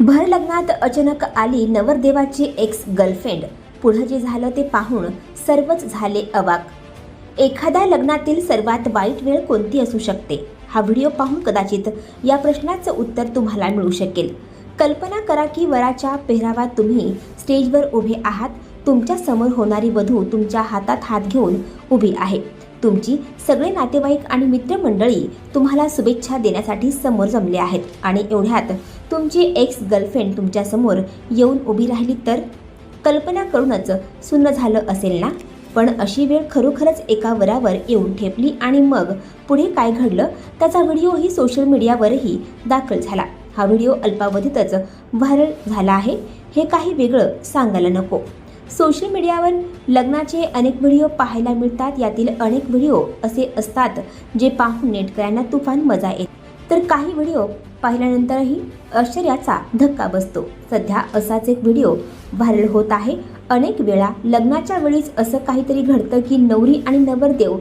भर लग्नात अचानक आली नवरदेवाची एक्स गर्लफ्रेंड पुढं जे झालं ते पाहून सर्वच झाले अवाक. एखाद्या लग्नातील सर्वात वाईट वेळ कोणती असू शकते? हा व्हिडिओ पाहून कदाचित या प्रश्नाचं उत्तर तुम्हाला मिळू शकेल. कल्पना करा की वराच्या पेहरावात तुम्ही स्टेजवर उभे आहात. तुमच्यासमोर होणारी वधू तुमच्या हातात हात घेऊन उभी आहे. तुमची सगळे नातेवाईक आणि मित्रमंडळी तुम्हाला शुभेच्छा देण्यासाठी समोर जमले आहेत आणि एवढ्यात तुमची एक्स गर्लफ्रेंड तुमच्यासमोर येऊन उभी राहिली तर? कल्पना करूनच सुन्न झालं असेल ना? पण अशी वेळ खरोखरच एका वरावर येऊन ठेपली आणि मग पुढे काय घडलं? त्याचा व्हिडिओही सोशल मीडियावरही दाखल झाला. हा व्हिडिओ अल्पावधीतच व्हायरल झाला आहे. हे काही वेगळं सांगायला नको. सोशल मीडियावर लग्नाचे अनेक व्हिडिओ पाहायला मिळतात. यातील अनेक व्हिडिओ असे असतात जे पाहून नेटकऱ्यांना तुफान मजा येत. तर काही व्हिडिओ पाहिल्यानंतरही आश्चर्याचा धक्का बसतो. सध्या असाच एक व्हिडिओ व्हायरल होत आहे. अनेक वेळा लग्नाच्या वेळीच असं काहीतरी घडतं की नवरी आणि नवरदेव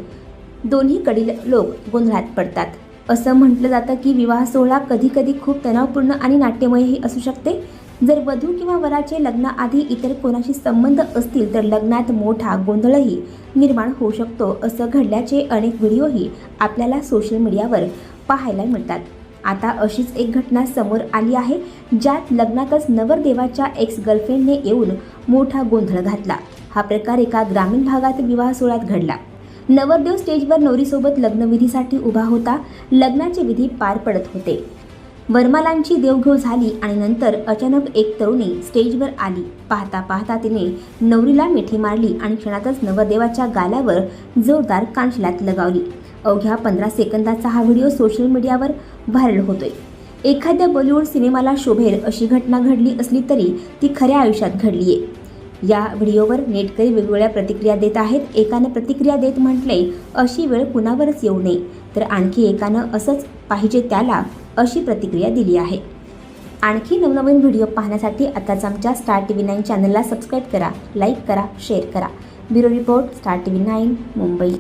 दोन्हीकडील लोक गोंधळात पडतात. असं म्हटलं जातं की विवाह सोहळा कधीकधी खूप तणावपूर्ण आणि नाट्यमयही असू शकते. जर वधू किंवा वराचे लग्नाआधी इतर कोणाशी संबंध असतील तर लग्नात मोठा गोंधळही निर्माण होऊ शकतो. असं घडल्याचे अनेक व्हिडिओही आपल्याला सोशल मीडियावर पाहायला मिळतात. आता अशीच एक घटना समोर आली आहे ज्यात लग्नातच नवरदेवाच्या एक्स गर्लफ्रेंडने येऊन मोठा गोंधळ घातला. हा प्रकार एका ग्रामीण भागात विवाह सोहळ्यात घडला. नवरदेव स्टेजवर नवरीसोबत लग्नविधीसाठी उभा होता. लग्नाचे विधी पार पडत होते. वरमालांची देवघेव झाली आणि नंतर अचानक एक तरुणी स्टेजवर आली. पाहता पाहता तिने नवरीला मिठी मारली आणि क्षणातच नवरदेवाच्या गालावर जोरदार कानशिलात लगावली. अवघ्या पंधरा सेकंदाचा हा व्हिडिओ सोशल मीडियावर व्हायरल होतोय. एखाद्या बॉलिवूड सिनेमाला शोभेल अशी घटना घडली असली तरी ती खऱ्या आयुष्यात घडलीये. या व्हिडिओवर नेटकरी वेगवेगळ्या प्रतिक्रिया देत आहेत. एकानं प्रतिक्रिया देत म्हटले अशी वेळ कुणावरच येऊ नये तर आणखी एकानं असंच पाहिजे त्याला अशी प्रतिक्रिया दिली आहे. आणखी नवनवीन व्हिडिओ पाहण्यासाठी आताच आमच्या स्टार टी व्ही नाईन चॅनलला सबस्क्राईब करा लाईक करा शेअर करा. Bureau report star T V nine Mumbai.